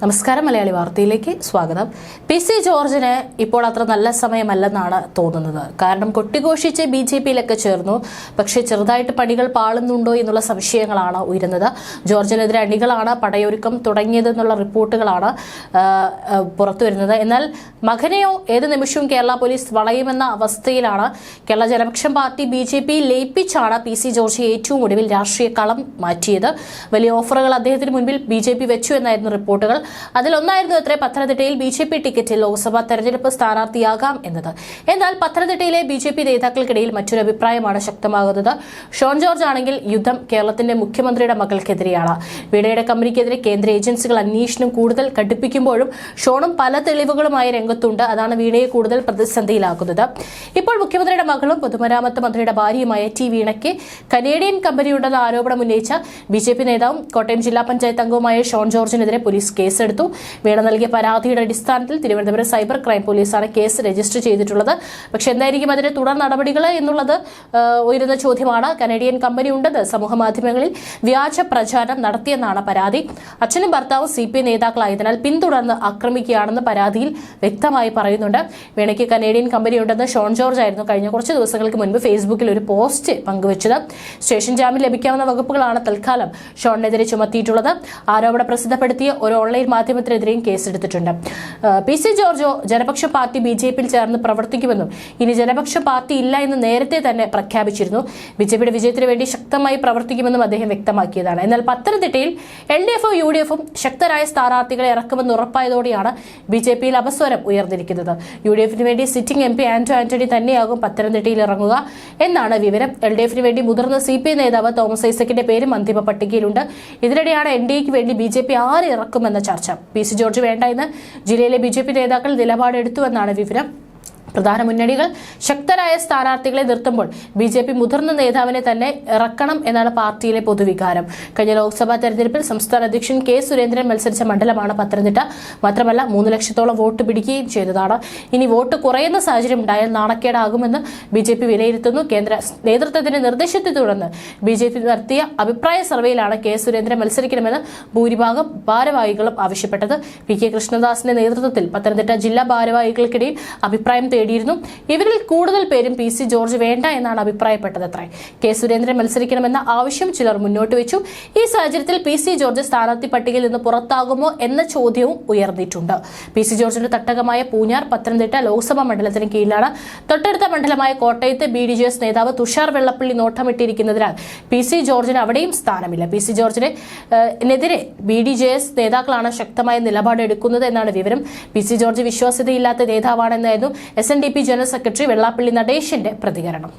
നമസ്കാരം മലയാളി വാർത്തയിലേക്ക് സ്വാഗതം. പി സി ജോർജിന് ഇപ്പോൾ അത്ര നല്ല സമയമല്ലെന്നാണ് തോന്നുന്നത്. കാരണം കൊട്ടിഘോഷിച്ച് ബി ജെ പിയിലൊക്കെ ചേർന്നു. പക്ഷേ ചെറുതായിട്ട് പണികൾ പാളുന്നുണ്ടോ എന്നുള്ള സംശയങ്ങളാണ് ഉയരുന്നത്. ജോർജിനെതിരെ അണികളാണ് പടയൊരുക്കം തുടങ്ങിയതെന്നുള്ള റിപ്പോർട്ടുകളാണ് പുറത്തു വരുന്നത്. എന്നാൽ മകനെയോ ഏത് നിമിഷവും കേരള പോലീസ് വളയുമെന്ന അവസ്ഥയിലാണ് Kerala Janapaksham party B J P ലയിപ്പിച്ചാണ് P C George ഏറ്റവും ഒടുവിൽ രാഷ്ട്രീയ കളം മാറ്റിയത്. വലിയ ഓഫറുകൾ അദ്ദേഹത്തിന് മുൻപിൽ ബി ജെ പി വെച്ചു എന്നായിരുന്നു റിപ്പോർട്ടുകൾ. അതിലൊന്നായിരുന്നു അത്രേ പത്തനംതിട്ടയിൽ ബി ജെ പി ടിക്കറ്റിൽ ലോക്സഭാ തെരഞ്ഞെടുപ്പ് സ്ഥാനാർത്ഥിയാകാം എന്നത്. എന്നാൽ പത്തനംതിട്ടയിലെ ബി ജെ പി നേതാക്കൾക്കിടയിൽ മറ്റൊരു അഭിപ്രായമാണ് ശക്തമാകുന്നത്. ഷോൺ ജോർജ് ആണെങ്കിൽ യുദ്ധം കേരളത്തിന്റെ മുഖ്യമന്ത്രിയുടെ മകൾക്കെതിരെയാണ്. വീണയുടെ കമ്പനിക്കെതിരെ കേന്ദ്ര ഏജൻസികൾ അന്വേഷണം കൂടുതൽ കടുപ്പിക്കുമ്പോഴും ഷോണും പല തെളിവുകളുമായി രംഗത്തുണ്ട്. അതാണ് വീണയെ കൂടുതൽ പ്രതിസന്ധിയിലാക്കുന്നത്. ഇപ്പോൾ മുഖ്യമന്ത്രിയുടെ മകളും പൊതുമരാമത്ത് മന്ത്രിയുടെ ഭാര്യയുമായ ടി വീണയ്ക്ക് കനേഡിയൻ കമ്പനിയുണ്ടെന്ന ആരോപണം ഉന്നയിച്ച ബി നേതാവും കോട്ടയം ജില്ലാ പഞ്ചായത്ത് അംഗവുമായ ഷോൺ ജോർജിനെതിരെ പോലീസ് കേസെടുത്തു. വീണ നൽകിയ പരാതിയുടെ അടിസ്ഥാനത്തിൽ തിരുവനന്തപുരം സൈബർ ക്രൈം പോലീസാണ് കേസ് രജിസ്റ്റർ ചെയ്തിട്ടുള്ളത്. പക്ഷെ എന്തായിരിക്കും അതിന്റെ തുടർ നടപടികൾ എന്നുള്ളത് ഉയരുന്ന ചോദ്യമാണ്. കനേഡിയൻ കമ്പനി ഉണ്ടെന്ന് സമൂഹ മാധ്യമങ്ങളിൽ വ്യാജ പ്രചാരണം നടത്തിയെന്നാണ് പരാതി. അച്ഛനും ഭർത്താവും സി പി നേതാക്കളായതിനാൽ പിന്തുടർന്ന് ആക്രമിക്കുകയാണെന്ന് പരാതിയിൽ വ്യക്തമായി പറയുന്നുണ്ട്. വീണയ്ക്ക് കനേഡിയൻ കമ്പനി ഉണ്ടെന്ന് ഷോൺ ജോർജ് ആയിരുന്നു കഴിഞ്ഞ കുറച്ച് ദിവസങ്ങൾക്ക് മുൻപ് ഫേസ്ബുക്കിൽ ഒരു പോസ്റ്റ് പങ്കുവച്ചത്. സ്റ്റേഷൻ ജാമ്യം ലഭിക്കാവുന്ന വകുപ്പുകളാണ് തൽക്കാലം ഷോണിനെതിരെ ചുമത്തിയിട്ടുള്ളത്. ആരോപണം പ്രസിദ്ധപ്പെടുത്തിയ ഒരു ഓൺലൈൻ മാധ്യമത്തിനെതിരെയും കേസെടുത്തിട്ടുണ്ട്. പി സി ജോർജോ ജനപക്ഷ പാർട്ടി ബി ജെ പിയിൽ ചേർന്ന് പ്രവർത്തിക്കുമെന്നും ഇനി ജനപക്ഷ പാർട്ടി ഇല്ല എന്ന് നേരത്തെ തന്നെ പ്രഖ്യാപിച്ചിരുന്നു. ബി ജെ പിയുടെ വിജയത്തിന് വേണ്ടി ശക്തമായി പ്രവർത്തിക്കുമെന്നും അദ്ദേഹം വ്യക്തമാക്കിയതാണ്. എന്നാൽ പത്തനംതിട്ടയിൽ എൽ ഡി എഫും യു ഡി എഫും ശക്തരായ സ്ഥാനാർത്ഥികളെ ഇറക്കുമെന്ന് ഉറപ്പായതോടെയാണ് ബി ജെ പിയിൽ അപസ്വരം ഉയർന്നിരിക്കുന്നത്. യു ഡി എഫിന് വേണ്ടി sitting M P Anto Antony തന്നെയാകും പത്തനംതിട്ടയിൽ ഇറങ്ങുക എന്നാണ് വിവരം. എൽ ഡി എഫിന് വേണ്ടി മുതിർന്ന സി പി ഐ നേതാവ് തോമസ് ഐസക്കിന്റെ പേരും അന്തിമ പട്ടികയിലുണ്ട്. ഇതിനിടെയാണ് എൻ ഡി എക്ക് വേണ്ടി ബി ജെ പി ആര് ഇറക്കുമെന്ന ചർച്ച. പി സി ജോർജ് വേണ്ട എന്ന് ജില്ലയിലെ ബി ജെ പി നേതാക്കൾ നിലപാടെടുത്തുവെന്നാണ് വിവരം. പ്രധാന മുന്നണികൾ ശക്തരായ സ്ഥാനാർത്ഥികളെ നിർത്തുമ്പോൾ ബി ജെ പി മുതിർന്ന നേതാവിനെ തന്നെ ഇറക്കണം എന്നാണ് പാർട്ടിയിലെ പൊതുവികാരം. കഴിഞ്ഞ ലോക്സഭാ തെരഞ്ഞെടുപ്പിൽ സംസ്ഥാന അധ്യക്ഷൻ കെ സുരേന്ദ്രൻ മത്സരിച്ച മണ്ഡലമാണ് പത്തനംതിട്ട. മാത്രമല്ല മൂന്ന് ലക്ഷത്തോളം വോട്ട് പിടിക്കുകയും ചെയ്തതാണ്. ഇനി വോട്ട് കുറയുന്ന സാഹചര്യം ഉണ്ടായാൽ നാണക്കേടാകുമെന്ന് ബി ജെ പി വിലയിരുത്തുന്നു. കേന്ദ്ര നേതൃത്വത്തിന്റെ നിർദ്ദേശത്തെ തുടർന്ന് ബി ജെ പി നടത്തിയ അഭിപ്രായ സർവേയിലാണ് കെ സുരേന്ദ്രൻ മത്സരിക്കണമെന്ന് ഭൂരിഭാഗം ഭാരവാഹികളും ആവശ്യപ്പെട്ടത്. പി കെ കൃഷ്ണദാസിന്റെ നേതൃത്വത്തിൽ പത്തനംതിട്ട ജില്ലാ ഭാരവാഹികൾക്കിടയിൽ അഭിപ്രായം തേടിയിരുന്നു ഇവരിൽ കൂടുതൽ പേരും പി സി ജോർജ് വേണ്ട എന്നാണ് അഭിപ്രായപ്പെട്ടത് അത്രേ. കെ സുരേന്ദ്രൻ മത്സരിക്കണമെന്ന ആവശ്യം ചിലർ മുന്നോട്ട് വെച്ചു. ഈ സാഹചര്യത്തിൽ പി സി ജോർജ് സ്ഥാനാർത്ഥി പട്ടികയിൽ നിന്ന് പുറത്താകുമോ എന്ന ചോദ്യവും ഉയർന്നിട്ടുണ്ട്. പി സി ജോർജിന്റെ തട്ടകമായ പൂഞ്ഞാർ പത്തനംതിട്ട ലോക്സഭാ മണ്ഡലത്തിന് കീഴിലാണ്. തൊട്ടടുത്ത മണ്ഡലമായ കോട്ടയത്ത് ബി ഡി ജെ എസ് നേതാവ് തുഷാർ വെള്ളപ്പള്ളി നോട്ടമിട്ടിരിക്കുന്നതിനാൽ പി സി ജോർജിന് അവിടെയും സ്ഥാനമില്ല. പി സി ജോർജിനെ ഏഹ്, നെതിരെ ബി ഡി ജെ എസ് നേതാക്കളാണ് ശക്തമായ നിലപാടെടുക്കുന്നത് എന്നാണ് വിവരം. പി സി ജോർജ് വിശ്വാസ്യതയില്ലാത്ത നേതാവാണെന്നായിരുന്നു S D P general secretary Vellappally നടേശന്റെ പ്രതികരണം